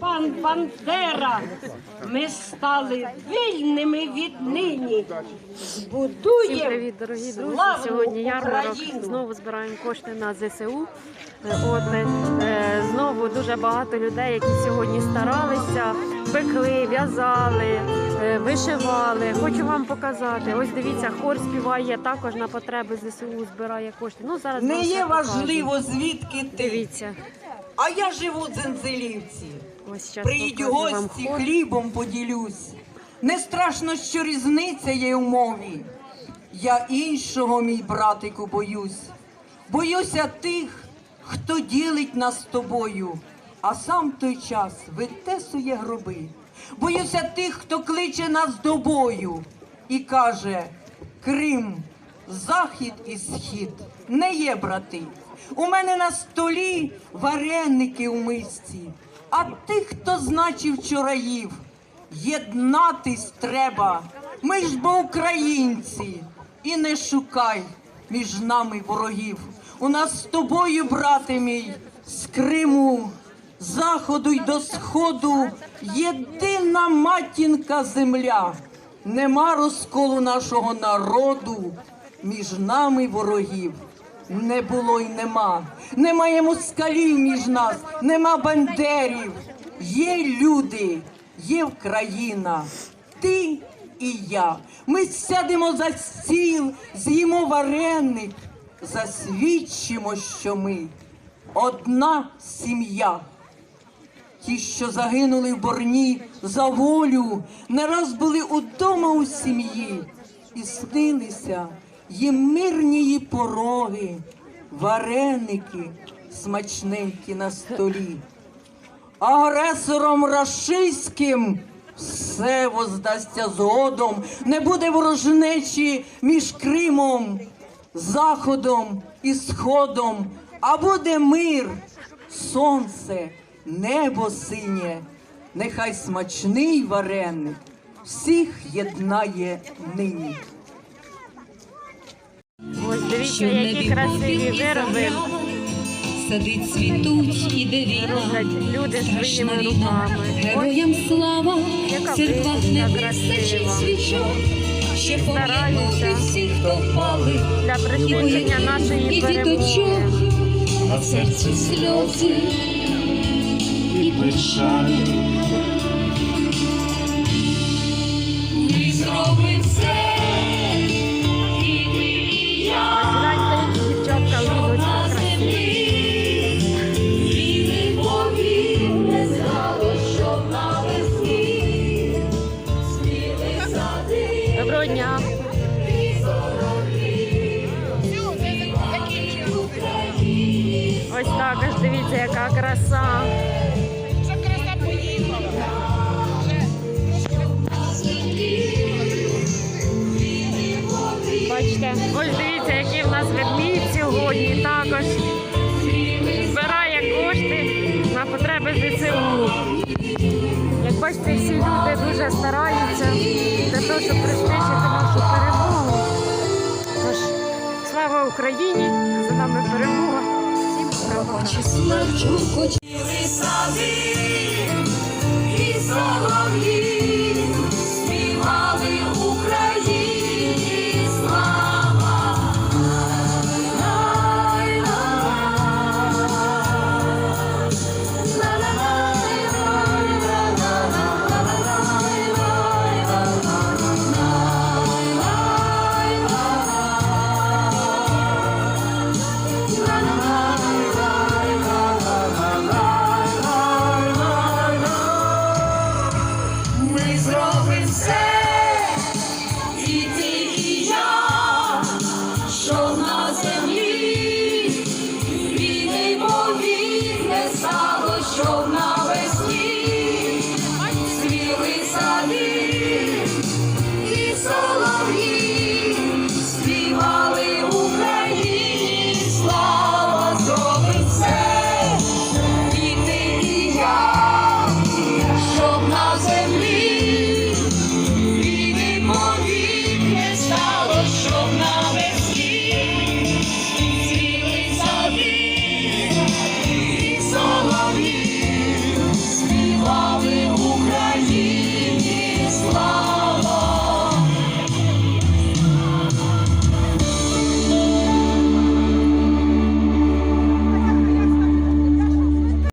пан Бандера. Ми стали вільними віднині. Всім Збудуємо привіт, дорогі друзі! славну Сьогодні ярмарок. Україну. Знову збираємо кошти на ЗСУ. Е, От е, е, знову дуже багато людей, які сьогодні старалися, пекли, в'язали, е, вишивали. Хочу вам показати. Ось дивіться, хор співає також на потреби ЗСУ, збирає кошти. Ну зараз Не вам все є покажу. важливо, звідки ти. Дивіться, А я живу в Дзензелівці. Приїдь гості, хлібом поділюсь. Не страшно, що різниця є у мові. Я іншого, мій братику, боюсь. Боюся тих, хто ділить нас з тобою, а сам той час витесує гроби. Боюся тих, хто кличе нас до бою і каже: Крим, захід і схід не є брати. У мене на столі вареники у мисці, а тих, хто значив вчораїв. єднатись треба. Ми ж бо українці, і не шукай між нами ворогів. У нас з тобою, брате мій, з Криму, заходу й до сходу, єдина матінка земля. Нема розколу нашого народу, між нами ворогів. Не було й нема. Немає москалів між нас, нема бандерів. Є люди, є Україна, ти і я. Ми сядемо за стіл, з'їмо вареник, засвідчимо, що ми одна сім'я. Ті, що загинули в борні за волю, не раз були удома у сім'ї, і снилися їм мирні пороги, вареники смачненькі на столі. Агресором рашистським все воздасться згодом, не буде ворожнечі між Кримом, Заходом і Сходом, а буде мир, сонце, небо синє, нехай смачний вареник всіх єднає нині. Дивіться, які красиві вироби. Садить цвітуть, війна, роблять люди своїми руками. героям слава, Яка в церквах не вистачить свічок, ще Стараються. пом'янути всіх, хто впали, Для і вояків, нашої і діточок, перемоги. а в серці сльози. і печаль. Ось також дивіться, яка краса. Бачите, ось дивіться, який в нас ведмідь сьогодні також збирає кошти на потреби ЗСУ. Як бачите, всі люди дуже стараються для того, щоб пришвидшити нашу перемогу. Тож, слава Україні! За нами перемога! Чи смерчу хоч сади, Hallelujah.